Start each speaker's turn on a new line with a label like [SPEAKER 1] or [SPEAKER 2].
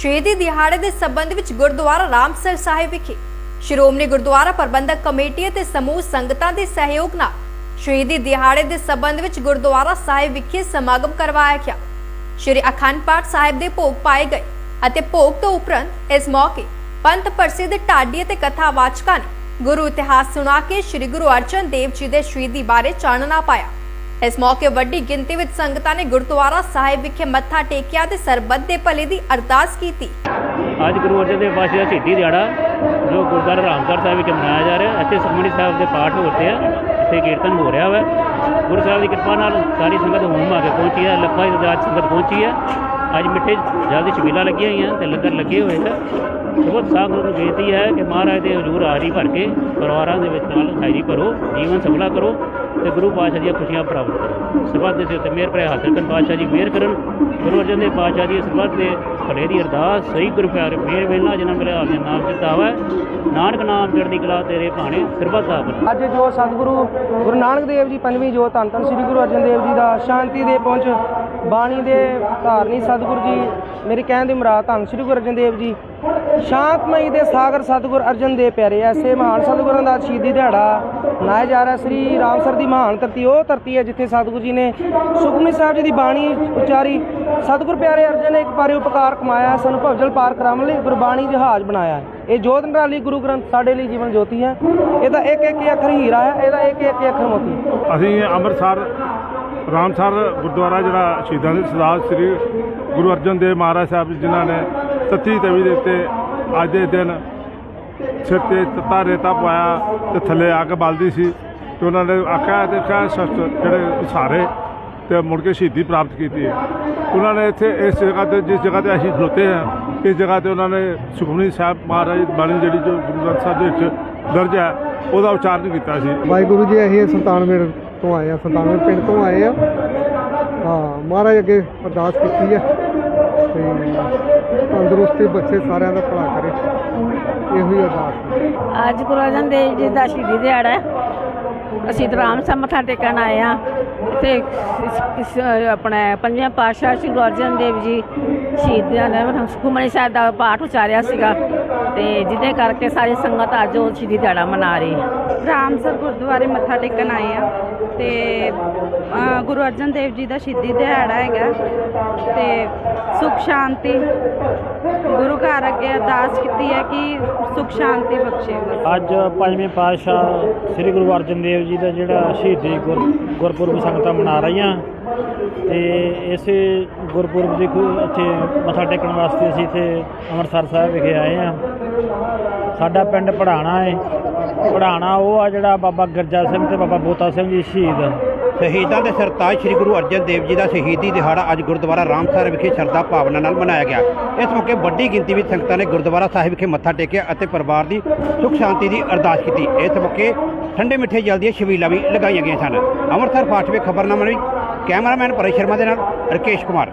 [SPEAKER 1] ਸ਼ਹੀਦੀ ਦਿਹਾੜੇ ਦੇ ਸਬੰਧ ਵਿੱਚ ਗੁਰਦੁਆਰਾ ਰਾਮਸਰ ਸਾਹਿਬ ਵਿਖੇ। ਸ਼੍ਰੋਮਣੀ ਗੁਰਦੁਆਰਾ ਪ੍ਰਬੰਧਕ ਕਮੇਟੀ ਅਤੇ ਸਮੂਹ ਸੰਗਤਾਂ ਦੇ ਸਹਿਯੋਗ ਨਾਲ ਸ਼ਹੀਦੀ ਦਿਹਾੜੇ ਦੇ ਸਬੰਧ ਵਿੱਚ ਗੁਰਦੁਆਰਾ ਸਾਹਿਬ ਵਿਖੇ ਸਮਾਗਮ ਕਰਵਾਇਆ ਗਿਆ। ਸ਼੍ਰੀ ਅਖੰਡ ਪਾਠ ਸਾਹਿਬ ਦੇ ਭੋਗ ਪਾਏ ਗਏ ਅਤੇ ਭੋਗ ਤੋਂ ਉਪਰੰਤ ਇਸ ਮੌਕੇ ਪੰਥ ਪ੍ਰਸਿੱਧ ਢਾਡੀ ਅਤੇ ਕਥਾਵਾਚਕਾਂ ਨੇ ਗੁਰੂ ਇਤਿਹਾਸ ਸੁਣਾ ਕੇ ਸ਼੍ਰੀ ਗੁਰੂ ਅਰਜਨ ਦੇਵ ਜੀ ਦੇ ਸ਼ਹੀਦੀ ਬਾਰੇ ਚਾਨਣਾ ਪਾਇਆ। ਇਸ ਮੌਕੇ ਵੱਡੀ ਗਿਣਤੀ ਵਿੱਚ ਸੰਗਤਾਂ ਨੇ ਗੁਰਦੁਆਰਾ ਸਾਹਿਬ ਵਿਖੇ ਮੱਥਾ ਟੇਕਿਆ ਤੇ ਸਰਬੱਤ ਦੇ ਭਲੇ ਦੀ ਅਰਦਾਸ ਕੀਤੀ।
[SPEAKER 2] ਅੱਜ ਗੁਰੂ ਅਰਜਨ ਦੇਵ ਪਾਤਸ਼ਾਹ ਦਾ ਸ਼ਹੀਦੀ ਦਿਹਾੜਾ, ਜੋ ਗੁਰਦੁਆਰਾ ਰਾਮਸਰ ਸਾਹਿਬ ਵਿਖੇ ਮਨਾਇਆ ਜਾ ਰਿਹਾ, ਇੱਥੇ ਸੁਖਮਨੀ ਸਾਹਿਬ ਦੇ ਪਾਠ ਹੋ ਰਹੇ ਆ, ਇੱਥੇ ਕੀਰਤਨ ਹੋ ਰਿਹਾ ਵਾ। ਗੁਰੂ ਸਾਹਿਬ ਦੀ ਕਿਰਪਾ ਨਾਲ ਸਾਰੀ ਸੰਗਤ ਹੋਮ ਆ ਕੇ ਪਹੁੰਚੀ ਹੈ, ਲੱਖਾਂ ਦੀ ਸੰਗਤ ਪਹੁੰਚੀ ਹੈ। ਅੱਜ ਮਿੱਠੇ ਜਲਦੀ ਛਬੀਲਾਂ ਲੱਗੀਆਂ ਹੋਈਆਂ ਤੇ ਲੰਗਰ ਲੱਗੇ ਹੋਏ ਹੈ ਬਹੁਤ ਸੰਗਤ ਨੂੰ ਬੇਨਤੀ ਹੈ ਕਿ ਮਹਾਰਾਜ ਦੇ ਹਜ਼ੂਰ ਹਾਜ਼ਰੀ ਭਰ ਕੇ ਪਰਿਵਾਰਾਂ ਦੇ ਵਿੱਚ ਨਾਲ ਹਾਜ਼ਰੀ ਭਰੋ ਜੀਵਨ ਸਫਲਾ ਕਰੋ ਤੇ ਗੁਰੂ ਪਾਤਸ਼ਾਹ ਦੀਆਂ ਖੁਸ਼ੀਆਂ ਪ੍ਰਾਪਤ ਕਰੋ। ਸਰਬੱਤ ਦੇ ਸਿਰ ਤੇ ਮਿਹਰ ਭਰੇ ਹੱਥ ਰੱਖਣ ਪਾਤਸ਼ਾਹ ਜੀ ਮਿਹਰ ਕਰਨ, ਗੁਰੂ ਅਰਜਨ ਦੇਵ ਪਾਤਸ਼ਾਹ ਦੀ ਸਰਬੱਤ ਦੇ ਭਲੇ ਦੀ ਅਰਦਾਸ, ਸਹੀ ਗੁਰੂ ਪਿਆਰੇ ਮਿਹਰ ਵੇਲਣਾ ਜਿਨ੍ਹਾਂ ਮੇਰੇ ਹਾਲ ਦੇ ਨਾਮ ਦਿੱਤਾ ਵਾ ਨਾਨਕ ਨਾਮ ਚੜ੍ਹਦੀ ਕਲਾ ਤੇਰੇ ਭਾਣੇ, ਸਰਬੱਤ ਦਾ
[SPEAKER 3] ਅੱਜ ਜੋ ਸਤਿਗੁਰੂ, ਗੁਰੂ ਨਾਨਕ ਦੇਵ ਜੀ ਪੰਜਵੀਂ ਜੋ ਧੰਨ ਧੰਨ ਸ੍ਰੀ ਗੁਰੂ ਅਰਜਨ ਦੇਵ ਜੀ ਦਾ ਸ਼ਾਂਤੀ ਦੇ ਪਹੁੰਚ ਬਾਣੀ ਦੇ ਧਾਰਨੀ ਸਤਿਗੁਰੂ ਜੀ ਮੇਰੇ ਕਹਿਣ ਦੀ ਮੁਰਾਦ ਧੰਨ ਸ੍ਰੀ ਗੁਰੂ ਅਰਜਨ ਦੇਵ ਜੀ, ਸ਼ਾਂਤਮਈ ਦੇ ਸਾਗਰ ਸਤਿਗੁਰ ਅਰਜਨ ਦੇ ਪਿਆਰੇ ਐਸੇ ਮਹਾਨ ਸਤਿਗੁਰਾਂ ਦਾ ਸ਼ਹੀਦੀ ਦਿਹਾੜਾ ਮਨਾਇਆ ਜਾ ਰਿਹਾ। ਸ੍ਰੀ ਰਾਮਸਰ ਦੀ ਮਹਾਨ ਧਰਤੀ, ਉਹ ਧਰਤੀ ਹੈ ਜਿੱਥੇ ਸਤਿਗੁਰੂ ਜੀ ਨੇ ਸੁਖਮਨੀ ਸਾਹਿਬ ਜੀ ਦੀ ਬਾਣੀ ਉਚਾਰੀ ਸਤਿਗੁਰ ਪਿਆਰੇ ਅਰਜਨ ਨੇ ਇੱਕ ਪਾਰੇ ਉਪਕਾਰ ਕਮਾਇਆ, ਸਾਨੂੰ ਭਵਜਲ ਪਾਰ ਕਰਾਉਣ ਲਈ ਗੁਰਬਾਣੀ ਜਹਾਜ਼ ਬਣਾਇਆ ਇਹ ਜੋਤ ਨਿਰਾਲੀ ਗੁਰੂ ਗ੍ਰੰਥ ਸਾਡੇ ਲਈ ਜੀਵਨ ਜੋਤੀ ਹੈ। ਇਹਦਾ ਇੱਕ ਇੱਕ ਅੱਖਰ ਹੀਰਾ ਹੈ ਇਹਦਾ ਇੱਕ ਇੱਕ ਅੱਖਰ ਮੋਤੀ
[SPEAKER 4] ਅਸੀਂ ਅੰਮ੍ਰਿਤਸਰ ਰਾਮਸਰ ਗੁਰਦੁਆਰਾ ਜਿਹੜਾ ਸ਼ਹੀਦਾਂ ਦੇ ਸਰਦਾਰ ਸ੍ਰੀ ਗੁਰੂ ਅਰਜਨ ਦੇਵ ਮਹਾਰਾਜ ਸਾਹਿਬ ਜਿਨ੍ਹਾਂ ਨੇ ਤੱਤੀ ਤਵੀ ਦੇ ਉੱਤੇ ਅੱਜ ਦੇ ਦਿਨ ਸਿਰ ਤੇ ਤੱਤਾ ਰੇਤਾ ਪਾਇਆ ਤੇ ਥੱਲੇ ਅੱਗ ਬਲਦੀ ਸੀ ਤੇ ਉਹਨਾਂ ਨੇ ਆਖਿਆ ਤੇ ਕਿਹਾ ਜਿਹੜੇ ਸਾਰੇ ਤੇ ਮੁੜ ਕੇ ਸ਼ਹੀਦੀ ਪ੍ਰਾਪਤ ਕੀਤੀ ਹੈ। ਉਹਨਾਂ ਨੇ ਇੱਥੇ ਇਸ ਜਗ੍ਹਾ ਤੇ, ਜਿਸ ਜਗ੍ਹਾ ਤੇ ਅਸੀਂ ਖਲੋਤੇ ਹਾਂ, ਇਸ ਜਗ੍ਹਾ ਤੇ ਉਹਨਾਂ ਨੇ ਸੁਖਮਨੀ ਸਾਹਿਬ ਮਹਾਰਾਜ ਬਾਣੀ ਜਿਹੜੀ ਜੋ ਗੁਰੂ ਗ੍ਰੰਥ ਸਾਹਿਬ ਦੇ ਵਿੱਚ ਦਰਜ ਹੈ ਉਹਦਾ ਉਚਾਰਨ ਕੀਤਾ ਸੀ।
[SPEAKER 5] ਵਾਹਿਗੁਰੂ ਜੀ ਅਸੀਂ ਸੁਲਤਾਨਪੁਰ ਤੋਂ ਆਏ ਆ ਸੁਲਤਾਨਪੁਰ ਪਿੰਡ ਤੋਂ ਆਏ ਆ ਹਾਂ ਮਹਾਰਾਜ ਅੱਗੇ ਅਰਦਾਸ ਕੀਤੀ ਹੈ ਤੇ ਤੰਦਰੁਸਤੀ ਬਖਸ਼ੇ ਸਾਰਿਆਂ ਦਾ ਭਲਾ ਕਰੇ। ਇਹੋ ਹੀ ਅਰਦਾਸ ਹੈ।
[SPEAKER 6] ਅੱਜ ਗੁਰੂ ਅਰਜਨ ਦੇਵ ਜੀ ਦਾ ਸ਼ਹੀਦੀ ਦਿਹਾੜਾ ਹੈ। ਅਸੀਂ ਤਾਂ ਰਾਮ ਸਾਹਿਬ ਮੱਥਾ ਟੇਕਣ ਆਏ ਆ ਤੇ ਇਸ- ਆਪਣਾ ਪੰਜਵੇਂ ਪਾਤਸ਼ਾਹ ਸ੍ਰੀ ਗੁਰੂ ਅਰਜਨ ਦੇਵ ਜੀ ਸ਼ਹੀਦਾਂ ਨੇ ਸੁਖਮਨੀ ਸਾਹਿਬ ਦਾ ਪਾਠ ਉਚਾਰਿਆ ਸੀਗਾ ਤੇ ਜਿਹਦੇ ਕਰਕੇ ਸਾਰੀ ਸੰਗਤ ਅੱਜ ਉਹ ਸ਼ਹੀਦੀ ਦਿਹਾੜਾ ਮਨਾ ਰਹੀ ਹੈ।
[SPEAKER 7] ਰਾਮਸਰ ਗੁਰਦੁਆਰੇ ਮੱਥਾ ਟੇਕਣ ਆਏ ਆ ਤੇ ਗੁਰੂ ਅਰਜਨ ਦੇਵ ਜੀ ਦਾ ਸ਼ਹੀਦੀ ਦਿਹਾੜਾ ਹੈਗਾ ਤੇ ਸੁਖ ਸ਼ਾਂਤੀ ਗੁਰੂ ਘਰ ਅੱਗੇ ਅਰਦਾਸ ਕੀਤੀ ਹੈ ਕਿ ਸੁਖ ਸ਼ਾਂਤੀ ਬਖਸ਼ੇ
[SPEAKER 2] ਅੱਜ ਪੰਜਵੇਂ ਪਾਤਸ਼ਾਹ ਸ੍ਰੀ ਗੁਰੂ ਅਰਜਨ ਦੇਵ ਜੀ ਦਾ ਜਿਹੜਾ ਸ਼ਹੀਦੀ ਗੁਰ, ਗੁਰਪੁਰਬ ਸੰਗਤਾਂ ਮਨਾ ਰਹੀਆਂ ਤੇ ਇਸੇ ਗੁਰਪੁਰਬ ਦੇ ਖੁ- ਇੱਥੇ ਮੱਥਾ ਟੇਕਣ ਵਾਸਤੇ ਅਸੀਂ ਇੱਥੇ ਅੰਮ੍ਰਿਤਸਰ ਸਾਹਿਬ ਵਿਖੇ ਆਏ ਆ ਸਾਡਾ ਪਿੰਡ ਪੜਾਣਾ ਹੈ ਪੜਾਣਾ ਉਹ ਆ ਜਿਹੜਾ ਬਾਬਾ ਗਰਜਾ ਸਿੰਘ ਤੇ ਬਾਬਾ ਬੋਤਾ ਸਿੰਘ ਜੀ ਸ਼ਹੀਦ।
[SPEAKER 8] ਸ਼ਹੀਦਾਂ ਦੇ ਸਰਤਾਜ ਸ੍ਰੀ ਗੁਰੂ ਅਰਜਨ ਦੇਵ ਜੀ ਦਾ ਸ਼ਹੀਦੀ ਦਿਹਾੜਾ ਅੱਜ ਗੁਰਦੁਆਰਾ ਰਾਮਸਰ ਵਿਖੇ ਸ਼ਰਧਾ ਭਾਵਨਾ ਨਾਲ ਮਨਾਇਆ ਗਿਆ। ਇਸ ਮੌਕੇ ਵੱਡੀ ਗਿਣਤੀ ਵਿੱਚ ਸੰਗਤਾਂ ਨੇ ਗੁਰਦੁਆਰਾ ਸਾਹਿਬ ਵਿਖੇ ਮੱਥਾ ਟੇਕਿਆ ਅਤੇ ਪਰਿਵਾਰ ਦੀ ਸੁਖ ਸ਼ਾਂਤੀ ਦੀ ਅਰਦਾਸ ਕੀਤੀ। ਇਸ ਮੌਕੇ ਠੰਡੇ ਮਿੱਠੇ ਜਲ ਦੀਆਂ ਛਬੀਲਾਂ ਵੀ ਲਗਾਈਆਂ ਗਈਆਂ ਸਨ। ਅੰਮ੍ਰਿਤਸਰ ਫਾਸਟ ਵੇ ਖਬਰਨਾਮਾ ਲਈ ਕੈਮਰਾਮੈਨ ਪਰੇ ਸ਼ਰਮਾ ਦੇ ਨਾਲ ਰਕੇਸ਼ ਕੁਮਾਰ।